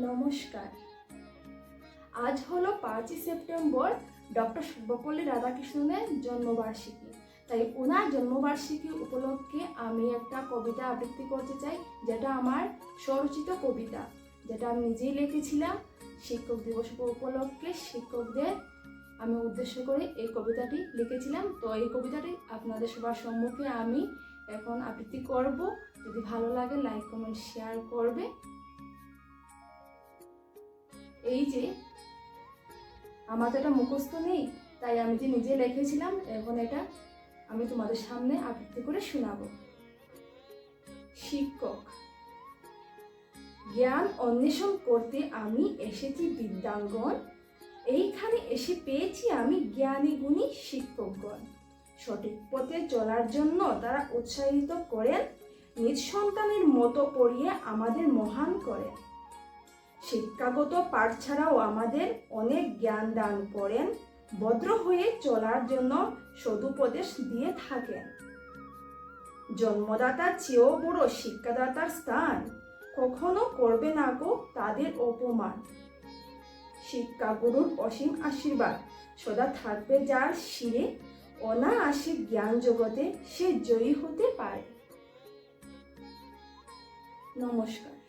নমস্কার। আজ হলো পাঁচই সেপ্টেম্বর, ডক্টর সর্বপল্লী রাধাকৃষ্ণনের জন্মবার্ষিকী। তাই ওনার জন্মবার্ষিকী উপলক্ষে আমি একটা কবিতা আবৃত্তি করতে চাই, যেটা আমার স্বরচিত কবিতা, যেটা আমি নিজেই লিখেছিলাম। শিক্ষক দিবস উপলক্ষে শিক্ষকদের আমি উদ্দেশ্য করে এই কবিতাটি লিখেছিলাম। তো এই কবিতাটি আপনাদের সবার সম্মুখে আমি এখন আবৃত্তি করব। যদি ভালো লাগে, লাইক, কমেন্ট, শেয়ার করবে। এই যে, আমার তো এটা মুখস্থ নেই, তাই আমি যে নিজে লিখেছিলাম, এখন এটা আমি তোমাদের সামনে আবৃত্তি করে শোনাবো। শিক্ষক, জ্ঞান অন্বেষণ করতে আমি এসেছি বিদ্যাঙ্গন, এইখানে এসে পেয়েছি আমি জ্ঞানী গুণী শিক্ষকগণ। সঠিক পথে চলার জন্য তারা উৎসাহিত করেন নিজ সন্তানের মতো পড়িয়ে আমাদের মহান করেন। শিক্ষাগত পাঠ ছাড়াও আমাদের অনেক জ্ঞান দান করেন, ভদ্র হয়ে চলার জন্য সদুপদেশ দিয়ে থাকেন। জন্মদাতার চেয়েও বড় শিক্ষাদাতার স্থান কখনো করবে না গো তাদের অপমান। শিক্ষাগুরুর অসীম আশীর্বাদ সদা থাকবে যার শিরে অনায়াসে জ্ঞান জগতে সে জয়ী হতে পারে। নমস্কার।